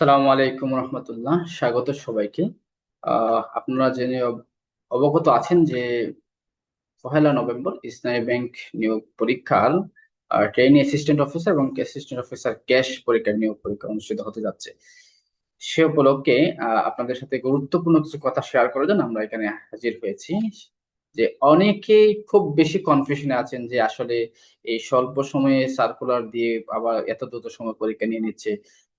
সালামু আলাইকুম রহমতুল্লাহ। স্বাগত সবাইকে। আপনারা জেনে অবগত আছেন যে পহেলা নভেম্বর ইসলামী ব্যাংক নিয়োগ পরীক্ষার ট্রেনি অ্যাসিস্ট্যান্ট অফিসার এবং অ্যাসিস্ট্যান্ট অফিসার ক্যাশ পরীক্ষার নিয়োগ পরীক্ষা অনুষ্ঠিত হতে যাচ্ছে। সে উপলক্ষে আপনাদের সাথে গুরুত্বপূর্ণ কিছু কথা শেয়ার করার জন্য আমরা এখানে হাজির হয়েছি যে অনেকেই খুব বেশি কনফিউশনে আছেন যে আসলে এই স্বল্প সময়ে সার্কুলার দিয়ে আবার এত দ্রুত সময় পরীক্ষা নিয়ে নিচ্ছে।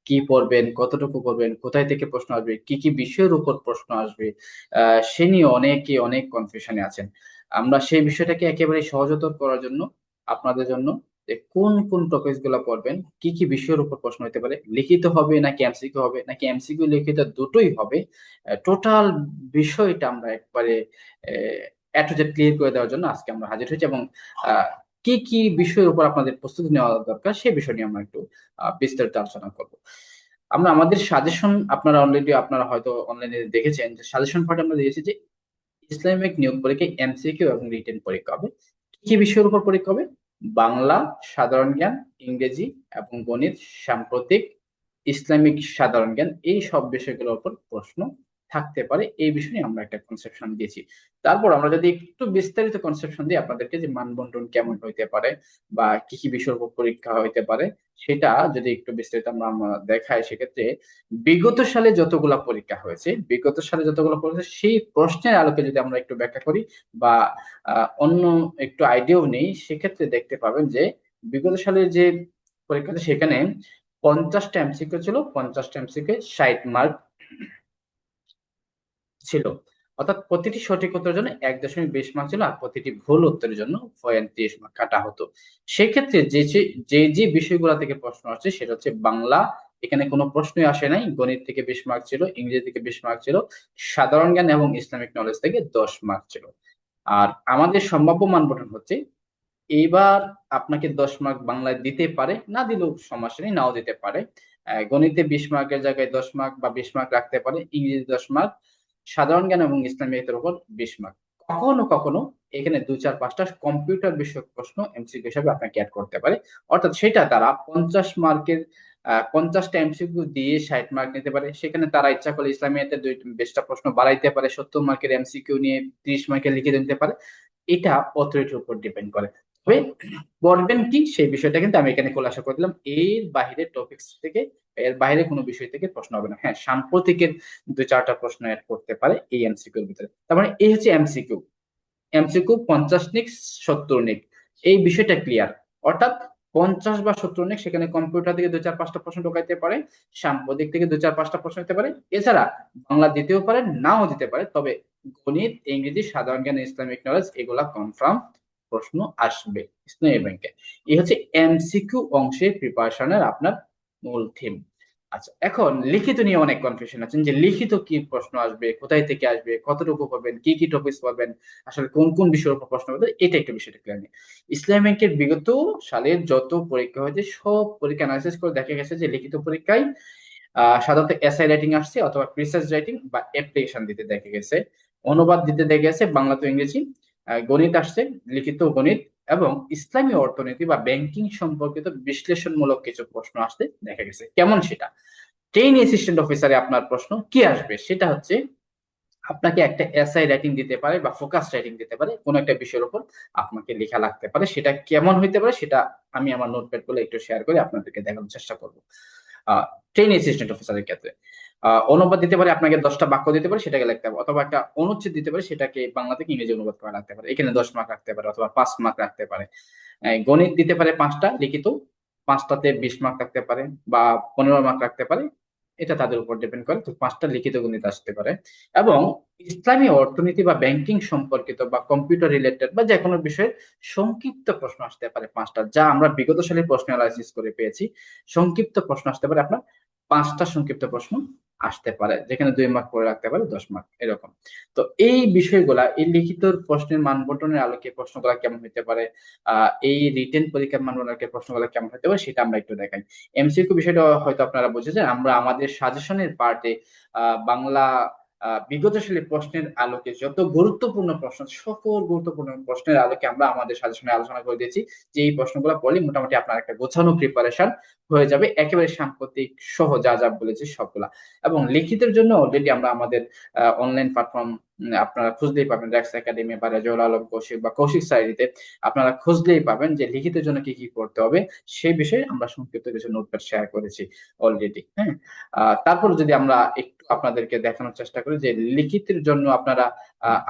কি পড়বেন, কতটুকু পড়বেন, কোথায় থেকে প্রশ্ন আসবে, কি কি বিষয়ের উপর প্রশ্ন আসবে সে নিয়ে অনেকে অনেক কনফিউশনে আছেন। আমরা সেই বিষয়টাকে একেবারে সহজতর করার জন্য আপনাদের জন্য যে কোন কোন টপিকসগুলো পড়বেন, কি কি বিষয়ের উপর প্রশ্ন হতে পারে, লিখিত হবে নাকি এমসিকিউ হবে, নাকি এমসিকিউ লিখিত দুটোই হবে টোটাল বিষয়টা আমরা একবারে জেড ক্লিয়ার করে দেওয়ার জন্য আজকে আমরা হাজির হয়েছি এবং কি কি বিষয়ের উপর আপনাদের প্রস্তুতি নেওয়া দরকার সেই বিষয় নিয়ে আমরা একটু বিস্তারিত আলোচনা করব। আমরা আমাদের সাজেশন আপনারা অলরেডি আপনারা হয়তো অনলাইনে দেখেছেন যে সাজেশন পার্টে আমরা দিয়েছি যে ইসলামিক নিয়োগ পরীক্ষায় এমসিকিউ এবং রিটেন পরীক্ষা হবে। কি বিষয়ের উপর পরীক্ষা হবে? বাংলা, সাধারণ জ্ঞান, ইংরেজি এবং গণিত, সাম্প্রতিক ইসলামিক সাধারণ জ্ঞান, এই সব বিষয়গুলোর উপর প্রশ্ন থাকতে পারে, এই বিষয়ে আমরা একটা কনসেপশন দিয়েছি। তারপর আমরা যদি একটু বিস্তারিত কনসেপশন দিই, আপনাদেরকে যে মানবন্টন কেমন হইতে পারে বা কি কি বিষয়ের উপর পরীক্ষা হইতে পারে, সেটা যদি একটু বিস্তারিত আমরা দেখাই, সেক্ষেত্রে বিগত সালে যতগুলা পরীক্ষা হয়েছে, বিগত সালে যতগুলো পরীক্ষা সেই প্রশ্নের আলোকে যদি আমরা একটু ব্যাখ্যা করি বা অন্য একটু আইডিয়াও নেই, সেক্ষেত্রে দেখতে পাবেন যে বিগত সালের যে পরীক্ষা সেখানে পঞ্চাশটা এমসিকিউ ছিল, পঞ্চাশটা এমসিকিউ ষাট মার্ক ছিল। অর্থাৎ প্রতিটি সঠিক উত্তরের জন্য এক দশমিক বিশ মার্ক ছিল আর প্রতিটি ভুল উত্তরের জন্য পঁয়ত্রিশ মার্ক কাটা হতো। সেক্ষেত্রে যে যে যে বিষয়গুলো থেকে প্রশ্ন আসছে সেটা হচ্ছে বাংলা। এখানে কোনো প্রশ্নই আসে নাই। গণিত থেকে বিশ মার্ক ছিল, ইংরেজি থেকে বিশ মার্ক ছিল, সাধারণ জ্ঞান এবং ইসলামিক নলেজ থেকে দশ মার্ক ছিল। আর আমাদের সম্ভাব্য মানবন্টন হচ্ছে এইবার আপনাকে দশ মার্ক বাংলায় দিতে পারে, না দিলেও সমস্যা নেই, নাও দিতে পারে। গণিতে বিশ মার্কের জায়গায় দশ মার্ক বা বিশ মার্ক রাখতে পারে, ইংরেজি দশ মার্ক সাধারণ জ্ঞান এবং ইসলামিকের উপর বিশ মার্ক কখনো কখনো এখানে দু চার পাঁচটা কম্পিউটার বিষয়ক প্রশ্ন এমসিকিউ হিসাবে আপনাকে অ্যাড করতে পারে। অর্থাৎ সেটা তারা পঞ্চাশ মার্কের পঞ্চাশটা এমসিকিউ দিয়ে ষাট মার্ক নিতে পারে। সেখানে তারা ইচ্ছা করলে ইসলামিয়াতে দুই বেশটা প্রশ্ন বাড়াইতে পারে, সত্তর মার্কের এমসিকিউ নিয়ে ত্রিশ মার্কের লিখে দিতে পারে। এটা অথরিটির উপর ডিপেন্ড করে। তবে পড়বেন কি? সেই বিষয়টা কিন্তু আমি এখানে খোলাসা করে দিলাম। এর বাইরে টপিকস থেকে এর বাইরে কোনো বিষয় থেকে প্রশ্ন হবে না। হ্যাঁ সাম্প্রতিকের দুই চারটা প্রশ্ন এড করতে পারে এই এমসিকিউর ভিতরে। তার মানে এই হচ্ছে এমসিকিউ এমসিকিউ পঞ্চাশ নিক সত্তর নিক এই বিষয়টা ক্লিয়ার অর্থাৎ পঞ্চাশ বা সত্তর নিক সেখানে কম্পিউটার থেকে দু চার পাঁচটা প্রশ্ন ঢোকাইতে পারে, সাম্প্রতিক থেকে দু চার পাঁচটা প্রশ্ন হতে পারে। এছাড়া বাংলা দিতেও পারে, নাও দিতে পারে, তবে গণিত, ইংরেজি, সাধারণ জ্ঞান, ইসলামিক নলেজ এগুলা কনফার্ম প্রশ্ন আসবে ইসলামী ব্যাংকে এই হচ্ছে এমসিকিউ অংশের প্রিপারেশনের আপনার মূল থিম আচ্ছা এখন লিখিত নিয়ে অনেক কনফিউশন আছেন যে লিখিত কি প্রশ্ন আসবে, কোথায় থেকে আসবে, কতটুকু পাবেন, কি কি টপিক পাবেন, আসলে কোন কোন বিষয়ের উপর প্রশ্ন পাবেন এটা একটু বিষয়টা ক্লিয়ার নেই ইসলামী ব্যাংকের বিগত সালের যত পরীক্ষা হয়েছে, সব পরীক্ষা অ্যানালাইসিস করে দেখা গেছে যে লিখিত পরীক্ষায় সাধারণত এসআই রাইটিং আসছে অথবা প্রিসাইজ রাইটিং বা অ্যাপ্লিকেশন দিতে দেখা গেছে। অনুবাদ দিতে দেখা গেছে, বাংলা তো ইংরেজি গণিত আসছে, লিখিত গণিত এবং ইসলামী অর্থনীতি বা ব্যাংকিং সম্পর্কিত বিশ্লেষণমূলক কিছু প্রশ্ন আসতে দেখা গেছে। কেমন সেটা? ট্রেন অ্যাসিস্ট্যান্ট অফিসারে আপনার প্রশ্ন, কি আসবে? সেটা হচ্ছে, আপনাকে একটা এসআই রাইটিং দিতে পারে বা ফোকাস রাইটিং দিতে পারে, কোন একটা বিষয়ের উপর আপনাকে লেখা লাগতে পারে। সেটা কেমন হইতে পারে, সেটা আমি আমার নোটপ্যাডগুলো একটু শেয়ার করে আপনাদেরকে দেখানোর চেষ্টা করব। ট্রেন অ্যাসিস্ট্যান্ট অফিসারের ক্ষেত্রে। অনুবাদ দিতে পারে, আপনাকে দশটা বাক্য দিতে পারে, সেটাকে লিখতে হবে অথবা একটা অনুচ্ছেদ দিতে পারে, সেটাকে বাংলা থেকে ইংরেজি অনুবাদ করা রাখতে পারে। এখানে দশ মার্ক রাখতে পারে অথবা পাঁচ মার্ক রাখতে পারে। গণিত দিতে পারে পাঁচটা, লিখিত পাঁচটাতে বিশ মার্ক রাখতে পারে বা পনেরো মার্ক রাখতে পারে, এটা তাদের উপর ডিপেন্ড করে। তো পাঁচটা লিখিত গণিত আসতে পারে। এবং ইসলামী অর্থনীতি বা ব্যাংকিং সম্পর্কিত বা কম্পিউটার রিলেটেড বা যে কোনো বিষয়ে সংক্ষিপ্ত প্রশ্ন আসতে পারে পাঁচটা। যা আমরা বিগত সালের প্রশ্ন অ্যানালাইসিস করে পেয়েছি। সংক্ষিপ্ত প্রশ্ন আসতে পারে আপনার পাঁচটা সংক্ষিপ্ত প্রশ্ন। আসতে পারে, যেখানে দুই মার্ক করে রাখতে পারে, দশ মার্ক এরকম। তো এই বিষয়গুলা, এই লিখিত প্রশ্নের মানবন্টনের আলোকে প্রশ্নগুলা কেমন হতে পারে এই রিটেন পরীক্ষার মানবন্টনের প্রশ্নগুলা কেমন হতে পারে, সেটা আমরা একটু দেখাই। এমসিকিউ বিষয়টা হয়তো আপনারা বুঝেছেন, আমরা আমাদের সাজেশনের পার্টে বাংলা বিগত সালের প্রশ্নের আলোকে যত গুরুত্বপূর্ণ প্রশ্ন, সকল গুরুত্বপূর্ণ প্রশ্নের আলোকে আমরা আমাদের সাথে সাজেশনে আলোচনা করে দিয়েছি যে এই প্রশ্নগুলো পড়লে মোটামুটি আপনার একটা গোছানো প্রিপারেশন হয়ে যাবে, একেবারে সাম্প্রতিক সহ যা যা বলেছি সবগুলা। এবং লিখিতের জন্য অলরেডি আমরা আমাদের অনলাইন প্ল্যাটফর্ম আপনারা খুঁজলেই পাবেন র্যাক্স একাডেমি বা রেজল আলম কৌশিক বা কৌশিক সাইডিতে আপনারা খুঁজলেই পাবেন যে লিখিতের জন্য কি কি করতে হবে, সেই বিষয়ে আমরা সংক্ষিপ্ত কিছু নোটপ্যাড শেয়ার করেছি অলরেডি হ্যাঁ? তারপর যদি আমরা একটু আপনাদেরকে দেখানোর চেষ্টা করি যে লিখিতের জন্য আপনারা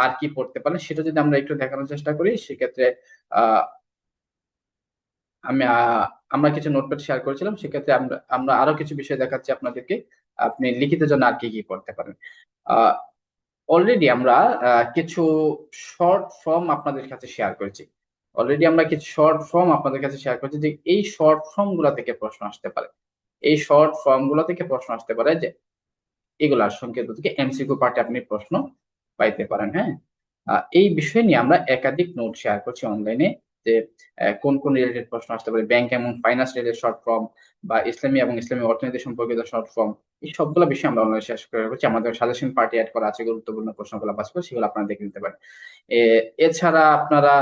আর কি পড়তে পারেন, সেটা যদি আমরা একটু দেখানোর চেষ্টা করি, সেক্ষেত্রে আমি আমরা কিছু নোটপ্যাড শেয়ার করেছিলাম, সেক্ষেত্রে আমরা আমরা আরও কিছু বিষয় দেখাচ্ছি আপনাদেরকে, আপনি লিখিতের জন্য আর কি কি করতে পারেন। অলরেডি আমরা কিছু শর্ট ফর্ম আপনাদের কাছে শেয়ার করেছি। অলরেডি আমরা কিছু শর্ট ফর্ম আপনাদের কাছে শেয়ার করেছি যে এই শর্ট ফর্মগুলা থেকে প্রশ্ন আসতে পারে। এই শর্ট ফর্মগুলা থেকে প্রশ্ন আসতে পারে যে এগুলার সংকেত থেকে এমসিকিউ পার্টে আপনি প্রশ্ন পাইতে পারেন হ্যাঁ? এই বিষয় নিয়ে আমরা একাধিক নোট শেয়ার করছি অনলাইনে যে কোন কোন রিলেটেড প্রশ্ন আসতে পারে ব্যাংক এবং ফাইন্যান্স রিলেটেড শর্ট ফর্ম বা ইসলামী এবং ইসলামী অর্থনীতি সম্পর্কিত শর্ট ফর্ম এই সবগুলো বিষয় আমরা অনলাইনে শেষ করে করছি আমাদের সাজেশন পার্টি অ্যাড করা আছে, গুরুত্বপূর্ণ প্রশ্নগুলো বাস করে সেগুলো আপনারা দেখে নিতে পারেন। এছাড়া আপনারা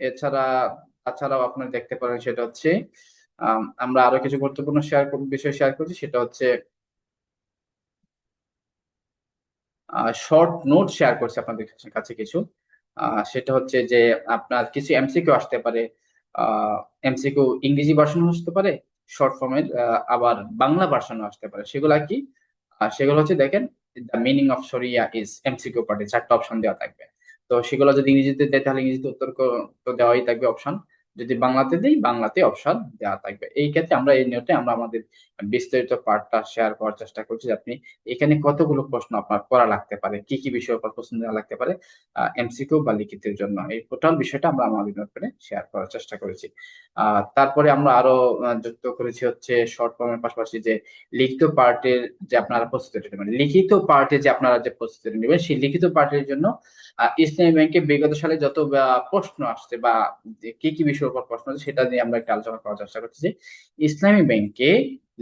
এছাড়া, তাছাড়াও আপনারা দেখতে পারেন সেটা হচ্ছে আমরা আরও কিছু গুরুত্বপূর্ণ শেয়ার বিষয় শেয়ার করছি, সেটা হচ্ছে শর্ট নোট শেয়ার করছি আপনাদের কাছে, কিছু সেটা হচ্ছে যে আপনার কিছু এমসিকিউ আসতে পারে এমসিকিউ ইংরেজি ভার্সন আসতে পারে শর্ট ফর্মের আবার বাংলা ভার্সনও আসতে পারে। সেগুলা কি? সেগুলো হচ্ছে দেখেন the meaning of Sharia is MCQ পার্টে চারটা অপশন দেওয়া থাকবে। তো সেগুলো যদি ইংরেজিতে দেয়, তাহলে ইংরেজিতে উত্তর তো দেওয়াই থাকবে অপশন যদি বাংলাতে দিই, বাংলাতে অপশন দেওয়া থাকবে। এই ক্ষেত্রে আমরা এই নিয়তে আমরা আমাদের বিস্তারিত পার্টটা শেয়ার করার চেষ্টা করছি যে আপনি এখানে কতগুলো প্রশ্ন আপনার করা লাগতে পারে, কি কি বিষয়ের উপর প্রশ্ন দেওয়া লাগতে পারে এমসিকিউ বা লিখিতের জন্য। এই টোটাল বিষয়টা আমরা আমাদের নোটপ্যাডে শেয়ার করার চেষ্টা করেছি। তারপরে আমরা আরও যুক্ত করেছি হচ্ছে শর্ট ফর্মের পাশাপাশি যে লিখিত পার্টের যে আপনারা প্রস্তুতি নেবেন। লিখিত পার্টে যে আপনারা যে প্রস্তুতি নেবেন, সেই লিখিত পার্টের জন্য ইসলামী ব্যাংকে বিগত সালে যত প্রশ্ন আসছে বা কি কি বিষয়ের উপর প্রশ্ন সেটা নিয়ে আমরা একটা আলোচনা করার চেষ্টা করছি যে ইসলামী ব্যাংকে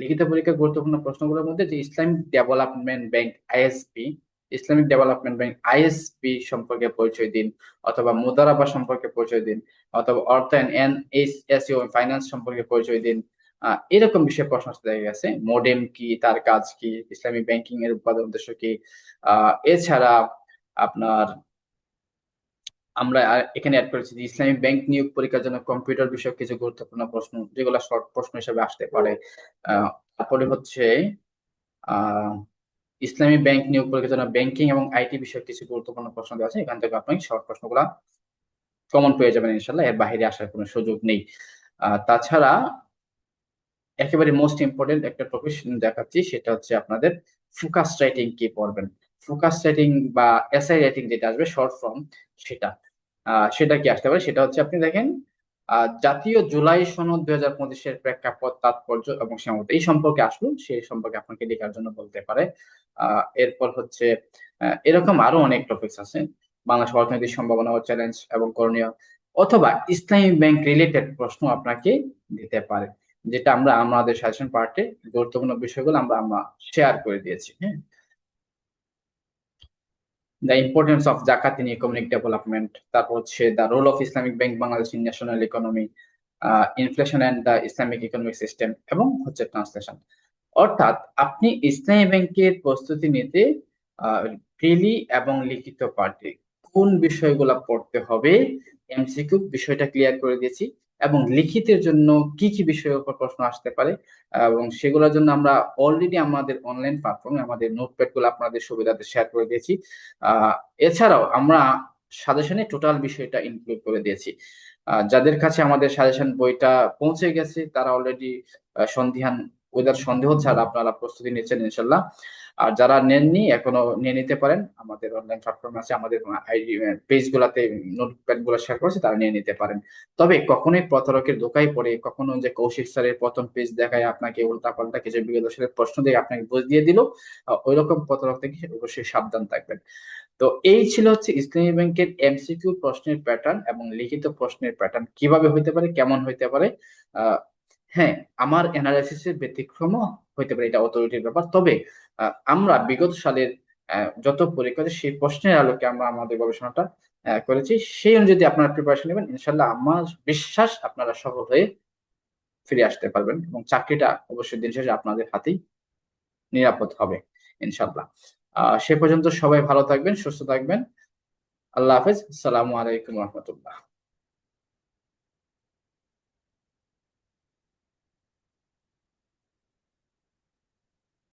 লিখিত পরীক্ষার গুরুত্বপূর্ণ প্রশ্নগুলোর মধ্যে যে Islamic development bank ISP Islamic development bank ISP সম্পর্কে পরিচয় দিন, অথবা মুদারাবা সম্পর্কে পরিচয় দিন, অথবা অর্থায়ন এন এস এসইও ফাইন্যান্স সম্পর্কে পরিচয় দিন এরকম বিষয়ে প্রশ্ন দেখা গেছে। মোডেম কি, তার কাজ কি, ইসলামী ব্যাংকিং এর উৎপাদন উদ্দেশ্য কি এছাড়া আপনার আমরা এখানে অ্যাড করেছি যে ইসলামী ব্যাংক নিয়োগ পরীক্ষার জন্য কম্পিউটার বিষয়ক কিছু গুরুত্বপূর্ণ প্রশ্ন, যেগুলো শর্ট প্রশ্ন হিসেবে আসতে পারে। তারপরে হচ্ছে ইসলামী ব্যাংক নিয়োগ পরীক্ষার জন্য ব্যাংকিং এবং আইটি বিষয়ক কিছু গুরুত্বপূর্ণ প্রশ্ন দেওয়া আছে, এখান থেকে আপনি শর্ট প্রশ্নগুলো কমন পেয়ে যাবেন ইনশাল্লাহ এর বাইরে আসার কোনো সুযোগ নেই। তাছাড়া একেবারে মোস্ট ইম্পর্টেন্ট একটা টপিক দেখাচ্ছি, সেটা হচ্ছে আপনাদের ফোকাস রাইটিং কি পড়বেন। ফোকাস রাইটিং বা এসআই রাইটিং যেটা আসবে শর্ট ফর্ম সেটা। সেটা কি আসতে পারে? সেটা হচ্ছে আপনি দেখেন জাতীয় জুলাই সনদ দুই হাজার পঁচিশের প্রেক্ষাপট তাৎপর্য এবং সীমাবদ্ধ এই সম্পর্কে আসলো সেই সম্পর্কে আপনাকে লেখার জন্য বলতে পারে। এরপর হচ্ছে এরকম আরও অনেক টপিকস আছে। বাংলাদেশ অর্থনৈতিক সম্ভাবনা ও চ্যালেঞ্জ এবং করণীয়, অথবা ইসলামী ব্যাংক রিলেটেড প্রশ্ন আপনাকে দিতে পারে, যেটা আমরা আমাদের সাজেশন পার্টে গুরুত্বপূর্ণ বিষয়গুলো আমরা আমরা শেয়ার করে দিয়েছি হ্যাঁ। The importance of zakat in economic development তারপর হচ্ছে the role of Islamic bank Bangladesh in national economy inflation and the Islamic economic system এবং হচ্ছে ট্রান্সলেশন অর্থাৎ আপনি ইসলামী ব্যাংকের প্রস্তুতি নিতে প্রিলি এবং লিখিত পার্টি কোন বিষয়গুলো পড়তে হবে এমসিকিউ বিষয়টা ক্লিয়ার করে দিয়েছি। এবং লিখিতের জন্য কি কি বিষয়ের উপর প্রশ্ন আসতে পারে, এবং সেগুলোর জন্য আমরা অলরেডি আমাদের অনলাইন প্ল্যাটফর্মে আমাদের নোটপ্যাডগুলো আপনাদের সুবিধাতে শেয়ার করে দিয়েছি। এছাড়াও আমরা সাজেশনে টোটাল বিষয়টা ইনক্লুড করে দিয়েছি। যাদের কাছে আমাদের সাজেশন বইটা পৌঁছে গেছে, তারা অলরেডি সন্ধিহান ওদের সন্দেহ ছাড়া আপনারা প্রস্তুতি নিচ্ছেন ইনশাল্লাহ। আর যারা নেননি, এখনও নিয়ে নিতে পারেন। আমাদের অনলাইন প্ল্যাটফর্ম আছে, আমাদের পেজ গুলাতে নোটপ্যাডগুলো শেয়ার করেছে, তারা নিয়ে নিতে পারেন। তবে কখনোই প্রতারকের ধোকায় পড়ে, কখনো যে কৌশিক স্যারের প্রথম পেজ দেখায় আপনাকে উল্টা পাল্টা কিছু বিগত সালের প্রশ্ন দিয়ে আপনাকে বুঝ দিয়ে দিল ওই রকম প্রতারক থেকে অবশ্যই সাবধান থাকবেন। তো এই ছিল হচ্ছে ইসলামী ব্যাংকের এমসিকিউ প্রশ্নের প্যাটার্ন এবং লিখিত প্রশ্নের প্যাটার্ন কীভাবে হইতে পারে, কেমন হইতে পারে হ্যাঁ আমার এনালাইসিসের ব্যতিক্রম হইতে পারে এটা অথরিটির ব্যাপার। তবে আমরা বিগত সালের যত পরীক্ষা সেই প্রশ্নের আলোকে আমরা আমাদের গবেষণাটা করেছি, সেই অনুযায়ী আপনারা প্রিপারেশন নেবেন। ইনশাল্লাহ আমার বিশ্বাস আপনারা সফল হয়ে ফিরে আসতে পারবেন এবং চাকরিটা অবশ্যই দিন শেষে আপনাদের হাতেই নিরাপদ হবে ইনশাল্লাহ সে পর্যন্ত সবাই ভালো থাকবেন, সুস্থ থাকবেন। আল্লাহ হাফেজ। আসসালামু আলাইকুম রহমতুল্লাহ।